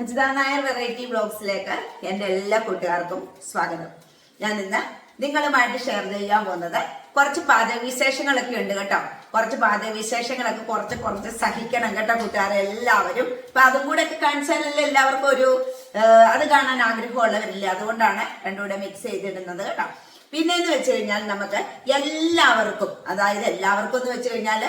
Ajitha Nair variety ബ്ലോഗ്സിലേക്ക് എന്റെ എല്ലാ കൂട്ടുകാർക്കും സ്വാഗതം. ഞാൻ ഇന്ന് നിങ്ങളുമായിട്ട് ഷെയർ ചെയ്യാൻ പോകുന്നത് കുറച്ച് പാചകവിശേഷങ്ങളൊക്കെ ഉണ്ട് കേട്ടോ. കുറച്ച് പാചകവിശേഷങ്ങളൊക്കെ കുറച്ച് കുറച്ച് സഹിക്കണം കേട്ടോ കൂട്ടുകാരെ എല്ലാവരും. അപ്പൊ അതും കൂടെ ഒക്കെ കാണിച്ചാലല്ലേ എല്ലാവർക്കും ഒരു അത് കാണാൻ ആഗ്രഹമുള്ളവരില്ല? അതുകൊണ്ടാണ് രണ്ടും കൂടെ മിക്സ് ചെയ്തിടുന്നത് കേട്ടോ. പിന്നെ എന്ന് വെച്ച് കഴിഞ്ഞാൽ നമുക്ക് എല്ലാവർക്കും അതായത് എല്ലാവർക്കും എന്ന് വെച്ച് കഴിഞ്ഞാൽ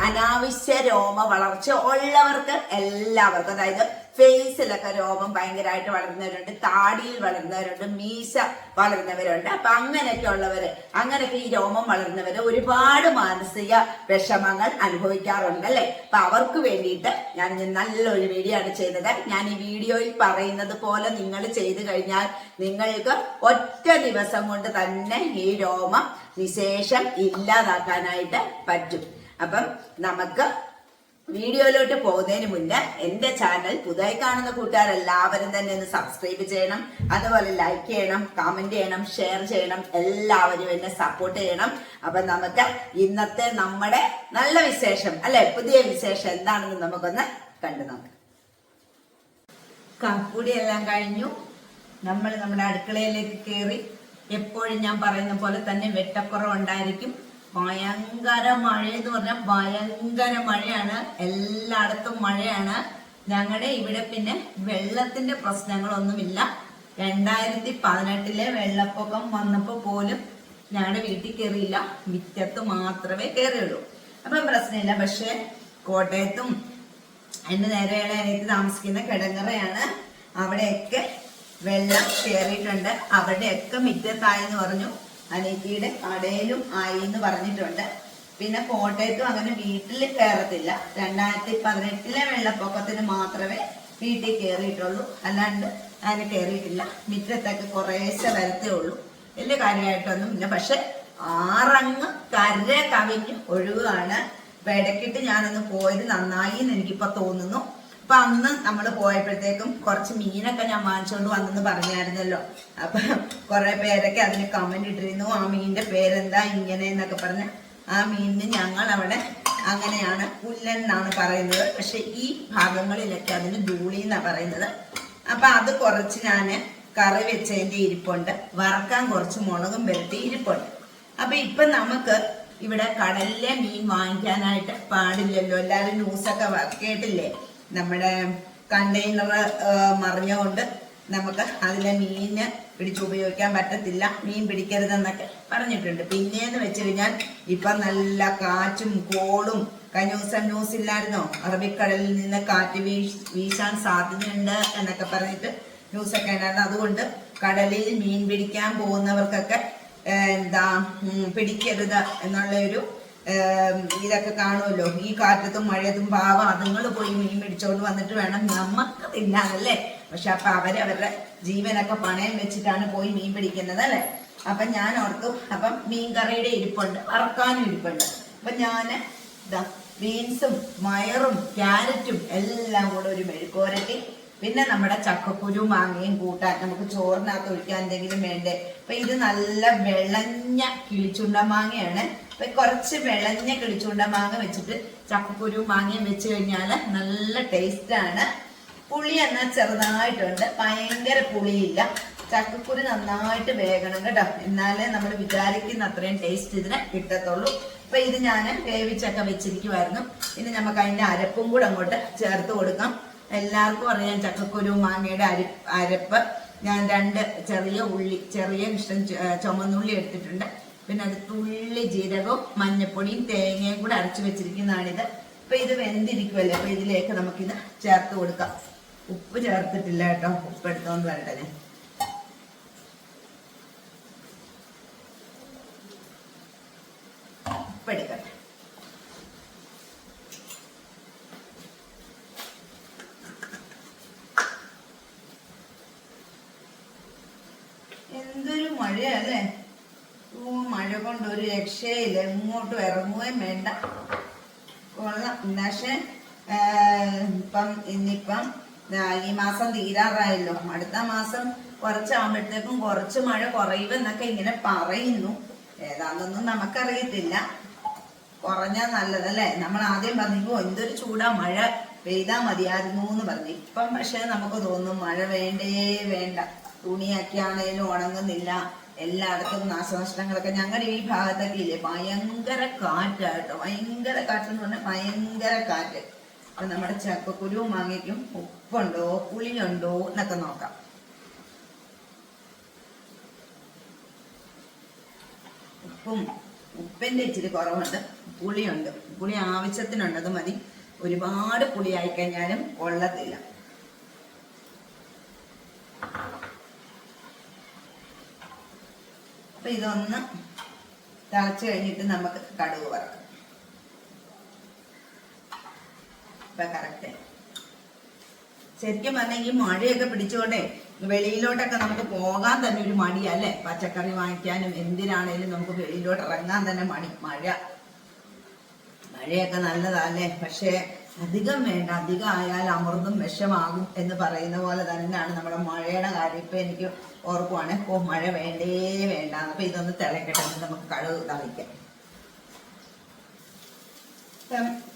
അനാവശ്യ രോമ വളർച്ച ഉള്ളവർക്ക് എല്ലാവർക്കും അതായത് ഫേസിലൊക്കെ രോമം ഭയങ്കരമായിട്ട് വളരുന്നവരുണ്ട് താടിയിൽ വളരുന്നവരുണ്ട് മീശ വളരുന്നവരുണ്ട് അപ്പൊ അങ്ങനെയൊക്കെ ഉള്ളവര് അങ്ങനെയൊക്കെ ഈ രോമം വളരുന്നവര് ഒരുപാട് മാനസിക വിഷമങ്ങൾ അനുഭവിക്കാറുണ്ട് അല്ലെ? അപ്പൊ അവർക്ക് വേണ്ടിയിട്ട് ഞാൻ നല്ലൊരു വീഡിയോ ആണ് ചെയ്തത്. ഞാൻ ഈ വീഡിയോയിൽ പറയുന്നത് പോലെ നിങ്ങൾ ചെയ്തു കഴിഞ്ഞാൽ നിങ്ങൾക്ക് ഒറ്റ ദിവസം കൊണ്ട് തന്നെ ഈ രോമം വിശേഷം ഇല്ലാതാക്കാനായിട്ട് പറ്റും. അപ്പം നമുക്ക് വീഡിയോയിലോട്ട് പോകുന്നതിന് മുന്നേ എന്റെ ചാനൽ പുതുതായി കാണുന്ന കൂട്ടുകാരെല്ലാവരും തന്നെ ഒന്ന് സബ്സ്ക്രൈബ് ചെയ്യണം. അതുപോലെ ലൈക്ക് ചെയ്യണം കമന്റ് ചെയ്യണം ഷെയർ ചെയ്യണം. എല്ലാവരും എന്നെ സപ്പോർട്ട് ചെയ്യണം. അപ്പൊ നമുക്ക് ഇന്നത്തെ നമ്മുടെ നല്ല വിശേഷം അല്ലെ? പുതിയ വിശേഷം എന്താണെന്ന് നമുക്കൊന്ന് കണ്ടു നോക്കാം. എല്ലാം കഴിഞ്ഞു. നമ്മൾ നമ്മുടെ അടുക്കളയിലേക്ക് കയറി. എപ്പോഴും ഞാൻ പറയുന്ന പോലെ തന്നെ വെട്ടക്കുറവുണ്ടായിരിക്കും. ഭയങ്കര മഴ എന്ന് പറഞ്ഞാൽ ഭയങ്കര മഴയാണ്. എല്ലായിടത്തും മഴയാണ്. ഞങ്ങളുടെ ഇവിടെ പിന്നെ വെള്ളത്തിന്റെ പ്രശ്നങ്ങളൊന്നുമില്ല. രണ്ടായിരത്തി പതിനെട്ടിലെ വെള്ളപ്പൊക്കം വന്നപ്പോൾ പോലും ഞങ്ങളുടെ വീട്ടിൽ കയറിയില്ല മുറ്റത്ത് മാത്രമേ കയറിയുള്ളൂ അപ്പം പ്രശ്നമില്ല. പക്ഷേ കോട്ടയത്തും എന്റെ നേരെയുള്ള എനിക്ക് താമസിക്കുന്ന കിടങ്ങറയാണ്. അവിടെയൊക്കെ വെള്ളം കയറിയിട്ടുണ്ട് അവിടെയൊക്കെ മിറ്റത്തായെന്ന് പറഞ്ഞു. അനീറ്റിയുടെ കടയിലും ആയി എന്ന് പറഞ്ഞിട്ടുണ്ട്. പിന്നെ കോട്ടയത്തും അങ്ങനെ വീട്ടിൽ കയറത്തില്ല. രണ്ടായിരത്തി പതിനെട്ടിലെ വെള്ളപ്പൊക്കത്തിന് മാത്രമേ വീട്ടിൽ കയറിയിട്ടുള്ളൂ. അല്ലാണ്ട് അതിന് കയറിയിട്ടില്ല. മിറ്റത്തൊക്കെ കുറേശ്ശെ വരത്തേ ഉള്ളൂ. വലിയ കാര്യമായിട്ടൊന്നും ഇല്ല. പക്ഷെ ആറങ്ങ് കര കവിഞ്ഞ് ഒഴുകുകയാണ് അപ്പൊ ഇടയ്ക്കിട്ട് ഞാനൊന്ന് പോയത് നന്നായി എന്ന് എനിക്കിപ്പോ തോന്നുന്നു. അപ്പൊ അന്ന് നമ്മൾ പോയപ്പോഴത്തേക്കും കുറച്ച് മീനൊക്കെ ഞാൻ വാങ്ങിച്ചുകൊണ്ട് വന്നെന്ന് പറഞ്ഞായിരുന്നല്ലോ. അപ്പൊ കുറെ പേരൊക്കെ അതിന് കമന്റ് ഇട്ടിരുന്നു. ആ മീനിന്റെ പേരെന്താ? ഇങ്ങനെ എന്നൊക്കെ പറഞ്ഞ്. ആ മീനിന് ഞങ്ങൾ അവിടെ അങ്ങനെയാണ് പുല്ലൻ എന്നാണ് പറയുന്നത്. പക്ഷെ ഈ ഭാഗങ്ങളിലൊക്കെ അതിന് ധൂളി എന്നാ പറയുന്നത്. അപ്പൊ അത് കുറച്ച് ഞാൻ കറി വെച്ചതിന്റെ ഇരിപ്പുണ്ട്. വറക്കാൻ കുറച്ച് മുളകും വരുത്തി ഇരിപ്പുണ്ട്. അപ്പൊ ഇപ്പൊ നമുക്ക് ഇവിടെ കടലിലെ മീൻ വാങ്ങിക്കാനായിട്ട് പാടില്ലല്ലോ. എല്ലാരും ന്യൂസൊക്കെ കേട്ടില്ലേ? നമ്മുടെ കണ്ടെയ്നർ മറിഞ്ഞുകൊണ്ട് നമുക്ക് അതിലെ മീന് പിടിച്ചുപയോഗിക്കാൻ പറ്റത്തില്ല. മീൻ പിടിക്കരുതെന്നൊക്കെ പറഞ്ഞിട്ടുണ്ട്. പിന്നെയെന്ന് വെച്ച് കഴിഞ്ഞാൽ ഇപ്പൊ നല്ല കാറ്റും കോളും ദിവസം ന്യൂസ് ഇല്ലായിരുന്നോ? അറബിക്കടലിൽ നിന്ന് കാറ്റ് വീശ് വീശാൻ സാധ്യതയുണ്ട് എന്നൊക്കെ പറഞ്ഞിട്ട് ന്യൂസൊക്കെ ഉണ്ടായിരുന്നു. അതുകൊണ്ട് കടലിൽ മീൻ പിടിക്കാൻ പോകുന്നവർക്കൊക്കെ എന്താ പിടിക്കരുത് എന്നുള്ള ഒരു ഇതൊക്കെ കാണുമല്ലോ. ഈ കാറ്റത്തും മഴയത്തും പാവം അതുങ്ങൾ പോയി മീൻ പിടിച്ചോണ്ട് വന്നിട്ട് വേണം നമുക്ക് തിന്നാനല്ലേ പക്ഷെ അപ്പൊ അവരവരുടെ ജീവനൊക്കെ പണയം വെച്ചിട്ടാണ് പോയി മീൻ പിടിക്കുന്നത് അല്ലെ? അപ്പൊ ഞാൻ ഓർത്തു അപ്പം മീൻ കറിയുടെ ഇരിപ്പുണ്ട് വറക്കാനും ഇരിപ്പുണ്ട്. അപ്പൊ ഇതാ ബീൻസും മയറും ക്യാരറ്റും എല്ലാം കൂടെ ഒരു മെഴുക്കോരട്ടി പിന്നെ നമ്മുടെ ചക്കക്കുരു മാങ്ങയും കൂട്ടാൻ നമുക്ക് ചോറിനകത്ത് ഒഴിക്കാൻ എന്തെങ്കിലും വേണ്ടേ? അപ്പൊ ഇത് നല്ല വിളഞ്ഞ കിളിച്ചുണ്ട മാങ്ങയാണ്. അപ്പൊ കുറച്ച് വിളഞ്ഞ കിളിച്ചുണ്ട മാങ്ങ വെച്ചിട്ട് ചക്കക്കുരു മാങ്ങയും വെച്ച് കഴിഞ്ഞാൽ നല്ല ടേസ്റ്റ് ആണ്. പുളി എന്നാൽ ചെറുതായിട്ടുണ്ട്. ഭയങ്കര പുളിയില്ല. ചക്കക്കുരു നന്നായിട്ട് വേകണം കേട്ടോ. എന്നാലേ നമ്മൾ വിചാരിക്കുന്ന അത്രയും ടേസ്റ്റ് ഇതിന് കിട്ടത്തുള്ളൂ. അപ്പൊ ഇത് ഞാൻ വേവിച്ചൊക്കെ വെച്ചിരിക്കുമായിരുന്നു ഇനി നമുക്ക് അതിന്റെ അരപ്പും കൂടെ അങ്ങോട്ട് ചേർത്ത് കൊടുക്കാം. എല്ലാവർക്കും അറിയാം ചക്കക്കുരു മാങ്ങയുടെ അരി അരപ്പ്. ഞാൻ രണ്ട് ചെറിയ ഉള്ളി ചെറിയ ഇഷ്ടം ചുമന്നുള്ളി എടുത്തിട്ടുണ്ട്. പിന്നെ അത് തുള്ളി ജീരകവും മഞ്ഞപ്പൊടിയും തേങ്ങയും കൂടെ അരച്ചു വെച്ചിരിക്കുന്നതാണിത്. അപ്പൊ ഇത് വെന്തിരിക്കുമല്ലേ അപ്പൊ ഇതിലേക്ക് നമുക്കിത് ചേർത്ത് കൊടുക്കാം. ഉപ്പ് ചേർത്തിട്ടില്ല കേട്ടോ. ഉപ്പ് എടുത്തോണ്ട് വരട്ടെ ഞാൻ. എന്തൊരു മഴയല്ലേ മഴ കൊണ്ട് ഒരു രക്ഷയില്ല. എങ്ങോട്ടും ഇറങ്ങുകയും വേണ്ട. കൊള്ളാം. പക്ഷെ ഇപ്പം ഇന്നിപ്പം ഈ മാസം തീരാറായല്ലോ. അടുത്ത മാസം കുറച്ചാകുമ്പോഴത്തേക്കും കുറച്ച് മഴ കുറയുമെന്നൊക്കെ ഇങ്ങനെ പറയുന്നു. ഏതാണെന്നൊന്നും നമുക്കറിയത്തില്ല. കുറഞ്ഞാൽ നല്ലതല്ലേ നമ്മൾ ആദ്യം പറഞ്ഞു എന്തൊരു ചൂടാ മഴ പെയ്താ മതിയായിരുന്നു എന്ന് പറഞ്ഞു. ഇപ്പം പക്ഷേ നമുക്ക് തോന്നും മഴ വേണ്ടേ വേണ്ട. തുണിയൊക്കെ ആണെങ്കിലും ഉണങ്ങുന്നില്ല. എല്ലായിടത്തും നാശനഷ്ടങ്ങളൊക്കെ ഞങ്ങളുടെ ഈ ഭാഗത്തൊക്കെ ഇല്ലേ? ഭയങ്കര കാറ്റാട്ടോ. ഭയങ്കര കാറ്റെന്ന് പറഞ്ഞാൽ ഭയങ്കര കാറ്റ്. അപ്പൊ നമ്മുടെ ചക്കക്കുരുവും മാങ്ങയ്ക്കും ഉപ്പുണ്ടോ പുളിയുണ്ടോ എന്നൊക്കെ നോക്കാം. ഉപ്പും ഉപ്പിന്റെ ഇച്ചിരി കുറവുണ്ട്. പുളിയുണ്ട്. പുളി ആവശ്യത്തിനുണ്ടത് മതി. ഒരുപാട് പുളിയായി കഴിഞ്ഞാലും കൊള്ളത്തില്ല. അപ്പൊ ഇതൊന്ന് തിളച്ച് കഴിഞ്ഞിട്ട് നമുക്ക് കടുക് വറക്കാം. ഇപ്പം കറക്റ്റ് ശരിക്കും പറഞ്ഞാൽ ഈ മഴയൊക്കെ പിടിച്ചോണ്ടെ വെളിയിലോട്ടൊക്കെ നമുക്ക് പോകാൻ തന്നെ ഒരു മടിയല്ലേ പച്ചക്കറി വാങ്ങിക്കാനും എന്തിനാണേലും നമുക്ക് വെളിയിലോട്ട് ഇറങ്ങാൻ തന്നെ മണി മഴ. മഴയൊക്കെ നല്ലതല്ലേ പക്ഷേ അധികം വേണ്ട അധികം ആയാൽ അമൃതും വിഷമാകും എന്ന് പറയുന്ന പോലെ തന്നെയാണ് നമ്മുടെ മഴയുടെ കാര്യം ഇപ്പൊ എനിക്ക് ഓർക്കുവാണ്. ഓ മഴ വേണ്ടേ വേണ്ട. അപ്പൊ ഇതൊന്ന് തിളക്കട്ടെ നമുക്ക് കടുക് തളിക്കാം.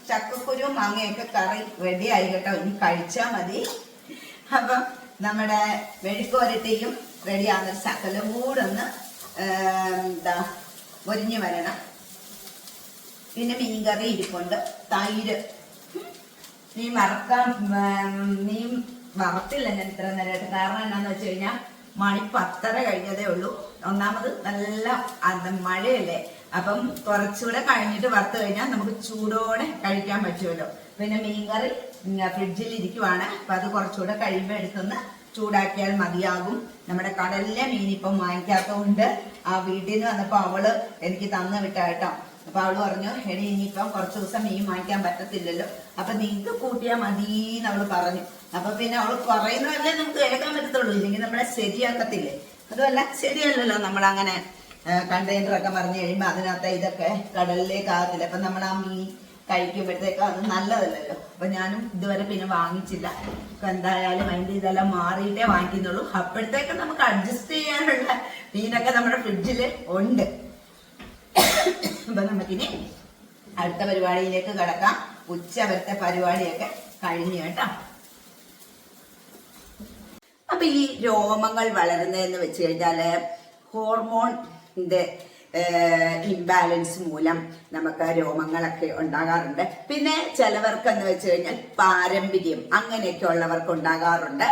ചക്കക്കുരു മാങ്ങയൊക്കെ കറി റെഡി ആയി കേട്ടോ ഇനി കഴിച്ചാൽ മതി. അപ്പം നമ്മുടെ മെഴുക്കുവരട്ടിയും റെഡിയാകുന്ന ശകലം കൂടെ ഒന്ന് എന്താ പൊരിഞ്ഞു വരണം. പിന്നെ മീൻകറി ഇരിപ്പുണ്ട്. തൈര് നീ മറക്കാൻ നീ മറത്തില്ല ഞാൻ ഇത്ര നേരമായിട്ട് കാരണം എന്താണെന്ന് വെച്ച് കഴിഞ്ഞാൽ മണി പത്തര കഴിഞ്ഞതേ ഉള്ളൂ. ഒന്നാമത് നല്ല മഴയല്ലേ. അപ്പം കുറച്ചുകൂടെ കഴിഞ്ഞിട്ട് വറുത്ത് കഴിഞ്ഞാൽ നമുക്ക് ചൂടോടെ കഴിക്കാൻ പറ്റുമല്ലോ. പിന്നെ മീൻകറി ഫ്രിഡ്ജിൽ ഇരിക്കുവാണ്. അപ്പൊ അത് കുറച്ചുകൂടെ കഴിയുമ്പോൾ എടുത്തുനിന്ന് ചൂടാക്കിയാൽ മതിയാകും. നമ്മുടെ കടലിലെ മീൻ ഇപ്പം വാങ്ങിക്കാത്തതുകൊണ്ട് ആ വീട്ടിൽ നിന്ന് വന്നപ്പോ അവൾ എനിക്ക് തന്നു വിട്ട കേട്ടോ. അപ്പൊ അവൾ പറഞ്ഞു എടി ഇനിയിപ്പം കുറച്ച് ദിവസം മീൻ വാങ്ങിക്കാൻ പറ്റത്തില്ലല്ലോ. അപ്പൊ നിങ്ങൾക്ക് കൂട്ടിയാ മതീന്ന് അവൾ പറഞ്ഞു. അപ്പൊ പിന്നെ അവൾ പറയുന്നതല്ലേ നമുക്ക് കേൾക്കാൻ പറ്റത്തുള്ളൂ. ഇല്ലെങ്കിൽ നമ്മളെ ശരിയാക്കത്തില്ലേ? അതുമല്ല ശരിയല്ലല്ലോ നമ്മളങ്ങനെ കണ്ടെയ്നർ ഒക്കെ മറിഞ്ഞു കഴിയുമ്പോ അതിനകത്ത് ഇതൊക്കെ കടലിലേക്ക് ആകത്തില്ല. അപ്പൊ നമ്മൾ ആ മീൻ കഴിക്കുമ്പോഴത്തേക്ക് അത് നല്ലതല്ലല്ലോ. അപ്പൊ ഞാനും ഇതുവരെ പിന്നെ വാങ്ങിച്ചില്ല. അപ്പൊ എന്തായാലും അതിന്റെ ഇതെല്ലാം മാറിയിട്ടേ വാങ്ങിക്കുന്നുള്ളൂ. അപ്പോഴത്തേക്ക് നമുക്ക് അഡ്ജസ്റ്റ് ചെയ്യാനുള്ള മീനൊക്കെ നമ്മുടെ ഫ്രിഡ്ജിൽ ഉണ്ട്. അപ്പൊ നമുക്കിനി അടുത്ത പരിപാടിയിലേക്ക് കടക്കാം. ഉച്ചവരത്തെ പരിപാടിയൊക്കെ കഴിഞ്ഞു കേട്ടോ. അപ്പൊ ഈ രോമങ്ങൾ വളരുന്നതെന്ന് വെച്ച് കഴിഞ്ഞാൽ ഹോർമോണിന്റെ ഇംബാലൻസ് മൂലം നമുക്ക് രോമങ്ങളൊക്കെ ഉണ്ടാകാറുണ്ട്. പിന്നെ ചിലവർക്ക് എന്ന് വെച്ച് കഴിഞ്ഞാൽ പാരമ്പര്യം അങ്ങനെയൊക്കെ ഉള്ളവർക്ക് ഉണ്ടാകാറുണ്ട്.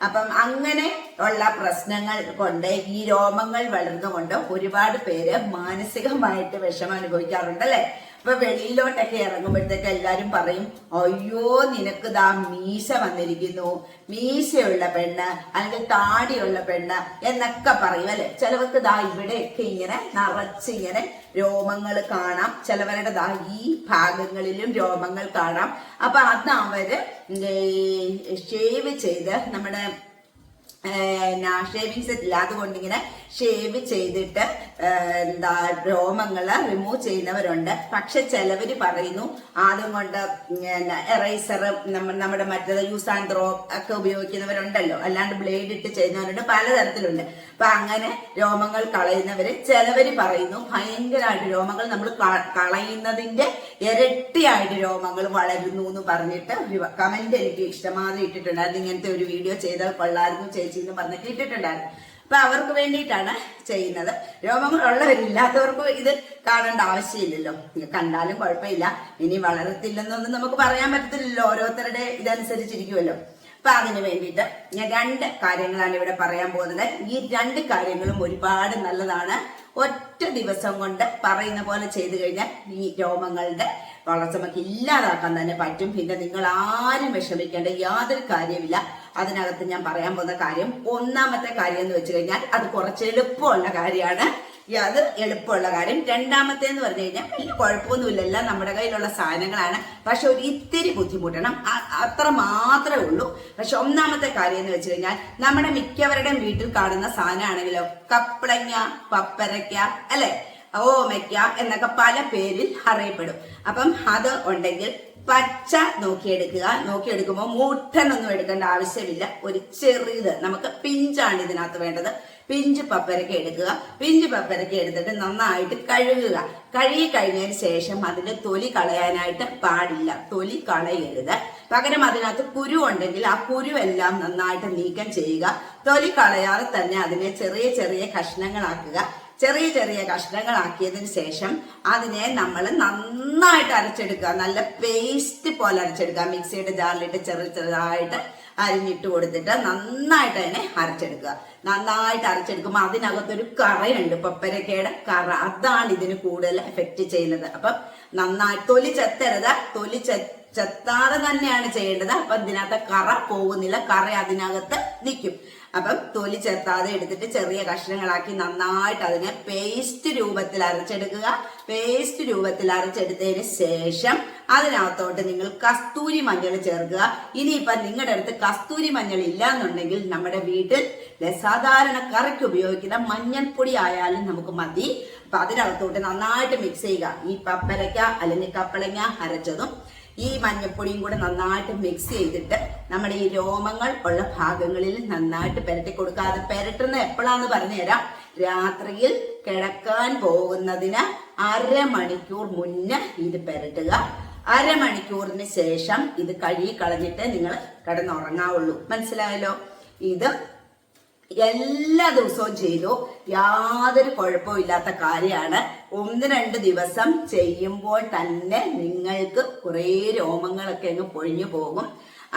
അപ്പം അങ്ങനെ ഉള്ള പ്രശ്നങ്ങൾ കൊണ്ട് ഈ രോമങ്ങൾ വളർന്നുകൊണ്ട് ഒരുപാട് പേര് മാനസികമായിട്ട് വിഷമം അനുഭവിക്കാറുണ്ട് അല്ലെ അപ്പൊ വെളിയിലോട്ടൊക്കെ ഇറങ്ങുമ്പോഴത്തേക്ക് എല്ലാരും പറയും അയ്യോ നിനക്ക് ദാ മീശ വന്നിരിക്കുന്നു. മീശയുള്ള പെണ്ണ് അല്ലെങ്കിൽ താടിയുള്ള പെണ്ണ് എന്നൊക്കെ പറയും അല്ലെ? ചിലവർക്ക് ദാ ഇവിടെയൊക്കെ ഇങ്ങനെ നിറച്ചിങ്ങനെ രോമങ്ങൾ കാണാം. ചിലവരുടെ ദാ ഈ ഭാഗങ്ങളിലും രോമങ്ങൾ കാണാം. അപ്പൊ അത് അവർ ഷേവ് ചെയ്ത് നമ്മുടെ ഷേവിങ് സെറ്റ് ഇല്ല അതുകൊണ്ട് ഇങ്ങനെ ഷേവ് ചെയ്തിട്ട് എന്താ രോമങ്ങൾ റിമൂവ് ചെയ്യുന്നവരുണ്ട്. പക്ഷെ ചിലവർ പറയുന്നു ആദ്യം കൊണ്ട് എറൈസർ നമ്മുടെ മറ്റേത് യൂസ് ആൻഡ് ത്രോ ഒക്കെ ഉപയോഗിക്കുന്നവരുണ്ടല്ലോ. അല്ലാണ്ട് ബ്ലേഡ് ഇട്ട് ചെയ്യുന്നവരുണ്ട് പലതരത്തിലുണ്ട്. അപ്പൊ അങ്ങനെ രോമങ്ങൾ കളയുന്നവര് ചിലവർ പറയുന്നു ഭയങ്കരമായിട്ട് രോമങ്ങൾ നമ്മൾ കളയുന്നതിന്റെ ഇരട്ടിയായിട്ട് രോമങ്ങൾ വളരുന്നു എന്ന് പറഞ്ഞിട്ട് ഒരു കമന്റ് എനിക്ക് ഇഷ്ടമാതിരി ഇട്ടിട്ടുണ്ടായിരുന്നു ഇങ്ങനത്തെ ഒരു വീഡിയോ ചെയ്താൽ കൊള്ളായിരുന്നു ചേച്ചി എന്ന് പറഞ്ഞിട്ട് ഇട്ടിട്ടുണ്ടായിരുന്നു. അപ്പൊ അവർക്ക് വേണ്ടിയിട്ടാണ് ചെയ്യുന്നത്. രോമങ്ങൾ ഉള്ളവരില്ലാത്തവർക്ക് ഇത് കാണേണ്ട ആവശ്യമില്ലല്ലോ. കണ്ടാലും കുഴപ്പമില്ല. ഇനി വളരത്തില്ലെന്നൊന്നും നമുക്ക് പറയാൻ പറ്റത്തില്ലല്ലോ. ഓരോരുത്തരുടെ ഇതനുസരിച്ചിരിക്കുമല്ലോ. അപ്പൊ അതിന് വേണ്ടിയിട്ട് ഞാൻ രണ്ട് കാര്യങ്ങളാണ് ഇവിടെ പറയാൻ പോകുന്നത്. ഈ രണ്ട് കാര്യങ്ങളും ഒരുപാട് നല്ലതാണ്. ഒറ്റ ദിവസം കൊണ്ട് പറയുന്ന പോലെ ചെയ്തു കഴിഞ്ഞാൽ ഈ രോമങ്ങളുടെ വളർച്ച നമുക്ക് ഇല്ലാതാക്കാൻ തന്നെ പറ്റും. പിന്നെ നിങ്ങൾ ആരും വിഷമിക്കേണ്ട യാതൊരു കാര്യമില്ല അതിനകത്ത് ഞാൻ പറയാൻ പോകുന്ന കാര്യം ഒന്നാമത്തെ കാര്യം എന്ന് വെച്ച് കഴിഞ്ഞാൽ അത് കുറച്ച് എളുപ്പമുള്ള കാര്യമാണ്. അത് എളുപ്പമുള്ള കാര്യം. രണ്ടാമത്തെ എന്ന് പറഞ്ഞു കഴിഞ്ഞാൽ വലിയ കുഴപ്പമൊന്നുമില്ല എല്ലാം നമ്മുടെ കയ്യിലുള്ള സാധനങ്ങളാണ്. പക്ഷെ ഒരു ഇത്തിരി ബുദ്ധിമുട്ടണം. അത്ര മാത്രമേ ഉള്ളൂ. പക്ഷെ ഒന്നാമത്തെ കാര്യം എന്ന് വെച്ച് കഴിഞ്ഞാൽ നമ്മുടെ മിക്കവരുടെയും വീട്ടിൽ കാണുന്ന സാധനമാണെങ്കിലോ കപ്പളങ്ങ പപ്പരയ്ക്ക അല്ലെ? ഓമയ്ക്ക എന്നൊക്കെ പല പേരിൽ അറിയപ്പെടും. അപ്പം അത് ഉണ്ടെങ്കിൽ പച്ച നോക്കിയെടുക്കുക. നോക്കിയെടുക്കുമ്പോൾ മൂട്ടനൊന്നും എടുക്കേണ്ട ആവശ്യമില്ല. ഒരു ചെറിയത്. നമുക്ക് പിഞ്ചാണ് ഇതിനകത്ത് വേണ്ടത്. പിഞ്ച് പപ്പരക്ക എടുക്കുക. പിഞ്ച് പപ്പരക്ക എടുത്തിട്ട് നന്നായിട്ട് കഴുകുക. കഴുകി കഴിഞ്ഞതിന് ശേഷം അതിന്റെ തൊലി കളയാനായിട്ട് പാടില്ല. തൊലി കളയരുത്. പകരം അതിനകത്ത് കുരു ഉണ്ടെങ്കിൽ ആ കുരു എല്ലാം നന്നായിട്ട് നീക്കം ചെയ്യുക. തൊലി കളയാതെ തന്നെ അതിനെ ചെറിയ ചെറിയ കഷ്ണങ്ങളാക്കുക. ചെറിയ ചെറിയ കഷ്ണങ്ങളാക്കിയതിന് ശേഷം അതിനെ നമ്മൾ നന്നായിട്ട് അരച്ചെടുക്കുക. നല്ല പേസ്റ്റ് പോലെ അരച്ചെടുക്കുക. മിക്സിയുടെ ജാറിലിട്ട് ചെറിയ ചെറുതായിട്ട് അരിഞ്ഞിട്ട് കൊടുത്തിട്ട് നന്നായിട്ട് അതിനെ അരച്ചെടുക്കുക. നന്നായിട്ട് അരച്ചെടുക്കുമ്പോൾ അതിനകത്തൊരു കറയുണ്ട്. പപ്പരക്കയുടെ കറ. അതാണ് ഇതിന് കൂടുതൽ എഫക്റ്റ് ചെയ്യുന്നത്. അപ്പം നന്നായി തൊലി ചെത്തരുത്. തൊലി ചെ ചെത്താതെ തന്നെയാണ് ചെയ്യേണ്ടത്. അപ്പൊ ഇതിനകത്ത് കറ പോകുന്നില്ല. കറ അതിനകത്ത് നിൽക്കും. അപ്പം തൊലി ചേർത്താതെ എടുത്തിട്ട് ചെറിയ കഷ്ണങ്ങളാക്കി നന്നായിട്ട് അതിനെ പേസ്റ്റ് രൂപത്തിൽ അരച്ചെടുക്കുക. പേസ്റ്റ് രൂപത്തിൽ അരച്ചെടുത്തതിന് ശേഷം അതിനകത്തോട്ട് നിങ്ങൾ കസ്തൂരി മഞ്ഞൾ ചേർക്കുക. ഇനിയിപ്പം നിങ്ങളുടെ അടുത്ത് കസ്തൂരി മഞ്ഞൾ ഇല്ല എന്നുണ്ടെങ്കിൽ നമ്മുടെ വീട്ടിൽ സാധാരണ കറിക്ക് ഉപയോഗിക്കുന്ന മഞ്ഞൾപ്പൊടി ആയാലും നമുക്ക് മതി. അപ്പൊ അതിനകത്തോട്ട് നന്നായിട്ട് മിക്സ് ചെയ്യുക. ഈ പപ്പരക്ക അല്ലെങ്കിൽ കപ്പളങ്ങ അരച്ചതും ഈ മഞ്ഞപ്പൊടിയും കൂടെ നന്നായിട്ട് മിക്സ് ചെയ്തിട്ട് നമ്മുടെ ഈ രോമങ്ങൾ ഉള്ള ഭാഗങ്ങളിൽ നന്നായിട്ട് പെരട്ടി കൊടുക്കുക അത് പെരട്ടുന്ന എപ്പോഴാന്ന് പറഞ്ഞുതരാം രാത്രിയിൽ കിടക്കാൻ പോകുന്നതിന് അരമണിക്കൂർ മുന്നേ ഇത് പെരട്ടുക. അരമണിക്കൂറിന് ശേഷം ഇത് കഴുകി കളഞ്ഞിട്ട് നിങ്ങൾ കിടന്നുറങ്ങാവുള്ളൂ. മനസ്സിലായല്ലോ? ഇത് എല്ലാ ദിവസവും ചെയ്തു. യാതൊരു കുഴപ്പവും ഇല്ലാത്ത കാര്യമാണ്. ഒന്ന് രണ്ട് ദിവസം ചെയ്യുമ്പോൾ തന്നെ നിങ്ങൾക്ക് കുറേ രോമങ്ങളൊക്കെ അങ്ങ് പൊഴിഞ്ഞു പോകും.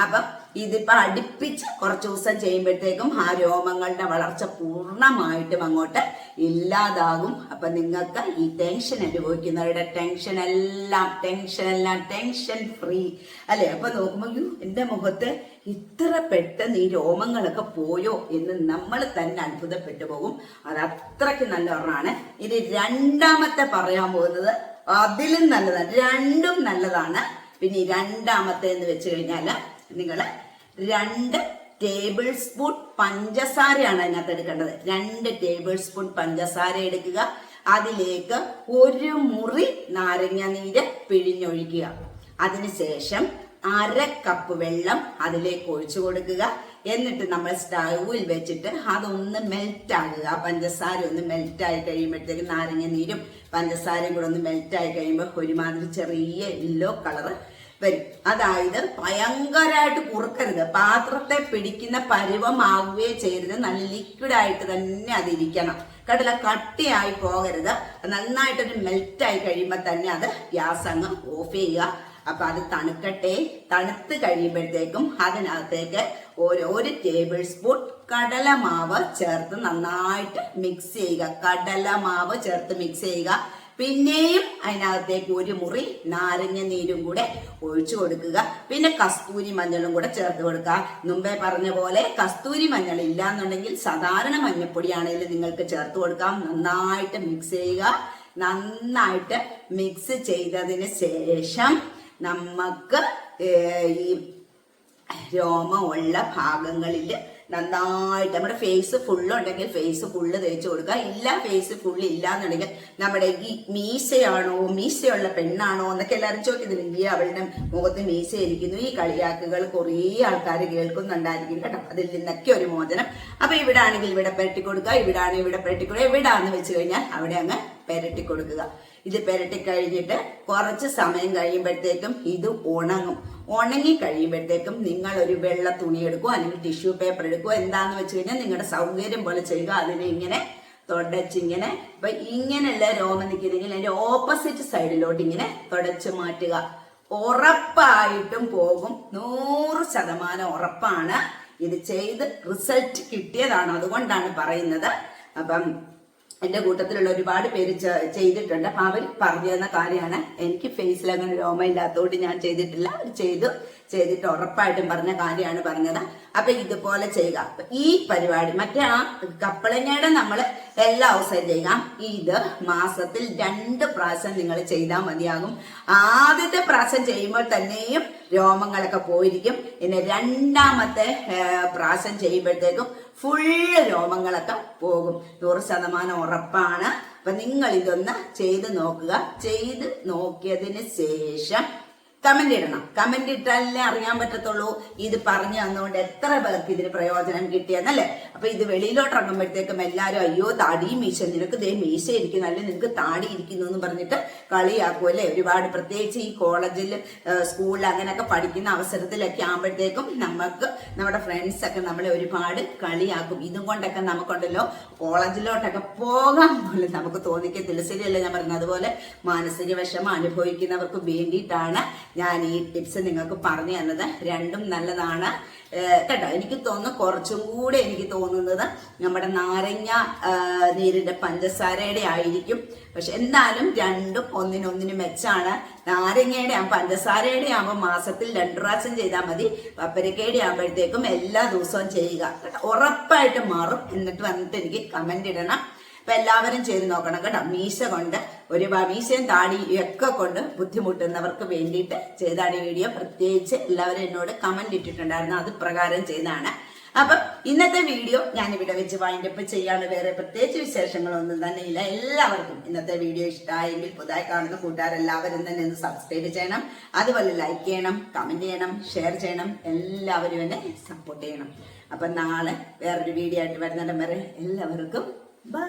അപ്പം ഇതിപ്പോ അടുപ്പിച്ച് കുറച്ച് ദിവസം ചെയ്യുമ്പോഴത്തേക്കും ആ രോമങ്ങളുടെ വളർച്ച പൂർണമായിട്ടും അങ്ങോട്ട് ഇല്ലാതാകും. അപ്പൊ നിങ്ങൾക്ക് ഈ ടെൻഷൻ അനുഭവിക്കുന്നവരുടെ ടെൻഷൻ എല്ലാം ടെൻഷൻ എല്ലാം ടെൻഷൻ ഫ്രീ അല്ലേ? അപ്പൊ നോക്കുമ്പോൾ എന്റെ മുഖത്ത് ഇത്ര പെട്ടെന്ന് ഈ രോമങ്ങളൊക്കെ പോയോ എന്ന് നമ്മൾ തന്നെ അത്ഭുതപ്പെട്ടു പോകും. അത് അത്രയ്ക്ക് നല്ല ഒരെണ്ണമാണ് ഇനി രണ്ടാമത്തെ പറയാൻ പോകുന്നത് അതിലും നല്ലതാണ്. രണ്ടും നല്ലതാണ്. പിന്നെ രണ്ടാമത്തെ എന്ന് വെച്ച് കഴിഞ്ഞാൽ നിങ്ങൾ രണ്ട് ടേബിൾ സ്പൂൺ പഞ്ചസാരയാണ് അതിനകത്ത് എടുക്കേണ്ടത്. രണ്ട് ടേബിൾ സ്പൂൺ പഞ്ചസാര എടുക്കുക. അതിലേക്ക് ഒരു മുറി നാരങ്ങ നീര് പിഴിഞ്ഞൊഴിക്കുക. അതിനുശേഷം അര കപ്പ് വെള്ളം അതിലേക്ക് ഒഴിച്ചു കൊടുക്കുക. എന്നിട്ട് നമ്മൾ സ്റ്റൗവിൽ വെച്ചിട്ട് അതൊന്ന് മെൽറ്റ് ആകുക പഞ്ചസാര ഒന്ന് മെൽറ്റ് ആയി കഴിയുമ്പോഴത്തേക്ക് നാരങ്ങ നീരും പഞ്ചസാരയും കൂടെ ഒന്ന് മെൽറ്റ് ആയി കഴിയുമ്പോൾ ഒരുമാതിരി ചെറിയ യെല്ലോ കളറ് വരും. അതായത് ഭയങ്കരമായിട്ട് കുറുക്കരുത്. പാത്രത്തെ പിടിക്കുന്ന പരുവമാവുകയേ ചെയ്യരുത്. നല്ല ലിക്വിഡ് ആയിട്ട് തന്നെ അതിരിക്കണം. കടല കട്ടിയായി പോകരുത്. നന്നായിട്ടൊരു മെൽറ്റ് ആയി കഴിയുമ്പോൾ തന്നെ അത് ഗ്യാസ് അങ്ങ് ഓഫ് ചെയ്യുക. അപ്പൊ അത് തണുക്കട്ടെ. തണുത്ത് കഴിയുമ്പോഴത്തേക്കും അതിനകത്തേക്ക് ഒരു ഒരു ടേബിൾ സ്പൂൺ കടലമാവ് ചേർത്ത് നന്നായിട്ട് മിക്സ് ചെയ്യുക. കടലമാവ് ചേർത്ത് മിക്സ് ചെയ്യുക. പിന്നെയും അതിനകത്തേക്ക് ഒരു മുറി നാരങ്ങ നീരും കൂടെ ഒഴിച്ചു കൊടുക്കുക. പിന്നെ കസ്തൂരി മഞ്ഞളും കൂടെ ചേർത്ത് കൊടുക്കുക. മുമ്പേ പറഞ്ഞ പോലെ കസ്തൂരി മഞ്ഞൾ ഇല്ല എന്നുണ്ടെങ്കിൽ സാധാരണ മഞ്ഞപ്പൊടിയാണെങ്കിലും നിങ്ങൾക്ക് ചേർത്ത് കൊടുക്കാം. നന്നായിട്ട് മിക്സ് ചെയ്യുക. നന്നായിട്ട് മിക്സ് ചെയ്തതിന് ശേഷം നമുക്ക് ഈ രോമമുള്ള ഭാഗങ്ങളിൽ നന്നായിട്ട് നമ്മുടെ ഫേസ് ഫുള്ള് ഉണ്ടെങ്കിൽ ഫേസ് ഫുള്ള് തേച്ച് കൊടുക്കുക. ഇല്ല ഫേസ് ഫുള്ള് ഇല്ല എന്നുണ്ടെങ്കിൽ നമ്മുടെ ഈ മീശയാണോ മീശയുള്ള പെണ്ണാണോ എന്നൊക്കെ എല്ലാവരും ചോദിക്കുന്നില്ല ഈ അവളുടെ മുഖത്ത് മീശ ഇരിക്കുന്നു ഈ കളിയാക്കുകൾ കുറേ ആൾക്കാർ കേൾക്കുന്നുണ്ടായിരിക്കും കേട്ടോ. അതിൽ നിന്നൊക്കെ ഒരു മോചനം. അപ്പൊ ഇവിടെ ആണെങ്കിൽ ഇവിടെ പെരട്ടി കൊടുക്കുക ഇവിടെ ആണെങ്കിൽ ഇവിടെ പെരട്ടി കൊടുക്കുക എവിടാന്ന് വെച്ച് കഴിഞ്ഞാൽ അവിടെ അങ്ങ് പെരട്ടി കൊടുക്കുക. ഇത് പെരട്ടി കഴിഞ്ഞിട്ട് കുറച്ച് സമയം കഴിയുമ്പോഴത്തേക്കും ഇത് ഉണങ്ങും. ഉണങ്ങി കഴിയുമ്പോഴത്തേക്കും നിങ്ങൾ ഒരു വെള്ള തുണി എടുക്കുക അല്ലെങ്കിൽ ടിഷ്യൂ പേപ്പർ എടുക്കുക എന്താന്ന് വെച്ച് കഴിഞ്ഞാൽ നിങ്ങളുടെ സൗകര്യം പോലെ ചെയ്യുക. അതിനെ ഇങ്ങനെ തുടച്ചിങ്ങനെ ഇപ്പൊ ഇങ്ങനെയുള്ള രോമം നിൽക്കുന്നെങ്കിൽ അതിന്റെ ഓപ്പോസിറ്റ് സൈഡിലോട്ട് ഇങ്ങനെ തുടച്ച് മാറ്റുക. ഉറപ്പായിട്ടും പോകും. നൂറ് ശതമാനം ഉറപ്പാണ് ഇത് ചെയ്ത് റിസൾട്ട് കിട്ടിയതാണ്. അതുകൊണ്ടാണ് പറയുന്നത്. അപ്പം എന്റെ കൂട്ടത്തിലുള്ള ഒരുപാട് പേര് ചെയ്തിട്ടുണ്ട്. അപ്പൊ അവർ പറഞ്ഞു തന്ന കാര്യമാണ്. എനിക്ക് ഫേസിൽ അങ്ങനെ രോമ ഇല്ലാത്തതുകൊണ്ട് ഞാൻ ചെയ്തിട്ടില്ല. അവർ ചെയ്തു. ചെയ്തിട്ട് ഉറപ്പായിട്ടും പറഞ്ഞ കാര്യമാണ് പറഞ്ഞത്. അപ്പൊ ഇതുപോലെ ചെയ്യുക. ഈ പരിപാടി മറ്റേ ആ കപ്പളങ്ങയുടെ നമ്മൾ എല്ലാ ദിവസവും ചെയ്യാം ഇത് മാസത്തിൽ രണ്ട് പ്രാവശ്യം നിങ്ങൾ ചെയ്താൽ മതിയാകും. ആദ്യത്തെ പ്രാവശ്യം ചെയ്യുമ്പോൾ തന്നെയും രോമങ്ങളൊക്കെ പോയിരിക്കും. പിന്നെ രണ്ടാമത്തെ പ്രാവശ്യം ചെയ്യുമ്പോഴത്തേക്കും ഫുള്ള് രോമങ്ങളൊക്കെ പോകും. നൂറ് ശതമാനം ഉറപ്പാണ്. അപ്പൊ നിങ്ങൾ ഇതൊന്ന് ചെയ്ത് നോക്കുക. ചെയ്ത് നോക്കിയതിന് ശേഷം കമന്റ് ഇടണം. കമന്റ് ഇട്ടാലേ അറിയാൻ പറ്റത്തുള്ളൂ. ഇത് പറഞ്ഞു തന്നുകൊണ്ട് എത്ര പേർക്ക് ഇതിന് പ്രയോജനം കിട്ടിയെന്നല്ലേ അപ്പൊ ഇത് വെളിയിലോട്ട് ഇറങ്ങുമ്പോഴത്തേക്കും എല്ലാരും അയ്യോ താടി മീശ. നിനക്ക് ദേ മീശ ഇരിക്കുന്നു. അല്ലെ? നിനക്ക് താടി ഇരിക്കുന്നു എന്ന് പറഞ്ഞിട്ട് കളിയാക്കും അല്ലേ? ഒരുപാട് പ്രത്യേകിച്ച് ഈ കോളേജിൽ സ്കൂളിൽ അങ്ങനെയൊക്കെ പഠിക്കുന്ന അവസരത്തിലൊക്കെ ആകുമ്പോഴത്തേക്കും നമുക്ക് നമ്മുടെ ഫ്രണ്ട്സ് ഒക്കെ നമ്മളെ ഒരുപാട് കളിയാക്കും. ഇതും കൊണ്ടൊക്കെ നമുക്കുണ്ടല്ലോ കോളേജിലോട്ടൊക്കെ പോകാൻ പോലും നമുക്ക് തോന്നിക്കത്തില്ല. ശരിയല്ലേ ഞാൻ പറഞ്ഞത്? അതുപോലെ മാനസിക വിഷമം അനുഭവിക്കുന്നവർക്ക് വേണ്ടിയിട്ടാണ് ഞാൻ ഈ ടിപ്സ് നിങ്ങൾക്ക് പറഞ്ഞു തന്നത് രണ്ടും നല്ലതാണ്. കേട്ടോ എനിക്ക് തോന്നുന്നു കുറച്ചും കൂടെ എനിക്ക് തോന്നുന്നത് നമ്മുടെ നാരങ്ങ നീരിന്റെ പഞ്ചസാരയുടെ ആയിരിക്കും. പക്ഷെ എന്തായാലും രണ്ടും ഒന്നിനൊന്നിന് മെച്ചാണ്. നാരങ്ങയുടെ പഞ്ചസാരയുടെ ആകുമ്പോൾ മാസത്തിൽ രണ്ടു പ്രാവശ്യം ചെയ്താൽ മതി. പപ്പരക്കയുടെ ആകുമ്പോഴത്തേക്കും എല്ലാ ദിവസവും ചെയ്യുക. ഉറപ്പായിട്ട് മാറും. എന്നിട്ട് വന്നിട്ട് എനിക്ക് കമന്റ് ഇടണം. അപ്പൊ എല്ലാവരും ചെയ്ത് നോക്കണം കേട്ടോ. മീശ കൊണ്ട് ഒരു മീശയും താടിയും ഒക്കെ കൊണ്ട് ബുദ്ധിമുട്ടുന്നവർക്ക് വേണ്ടിയിട്ട് ചെയ്താണ് ഈ വീഡിയോ. പ്രത്യേകിച്ച് എല്ലാവരും എന്നോട് കമന്റ് ഇട്ടിട്ടുണ്ടായിരുന്നു. അത് പ്രകാരം ചെയ്താണ് അപ്പൊ ഇന്നത്തെ വീഡിയോ ഞാൻ ഇവിടെ വെച്ച് വൈൻഡപ്പ് ചെയ്യാണ് വേറെ പ്രത്യേകിച്ച് വിശേഷങ്ങളൊന്നും തന്നെ ഇല്ല. എല്ലാവർക്കും ഇന്നത്തെ വീഡിയോ ഇഷ്ടമായെങ്കിൽ പുതുതായി കാണുന്ന കൂട്ടുകാരെല്ലാവരും തന്നെ ഒന്ന് സബ്സ്ക്രൈബ് ചെയ്യണം. അതുപോലെ ലൈക്ക് ചെയ്യണം കമന്റ് ചെയ്യണം ഷെയർ ചെയ്യണം. എല്ലാവരും എന്നെ സപ്പോർട്ട് ചെയ്യണം. അപ്പൊ നാളെ വേറൊരു വീഡിയോ ആയിട്ട് വരുന്നിടം വരെ എല്ലാവർക്കും ബൈ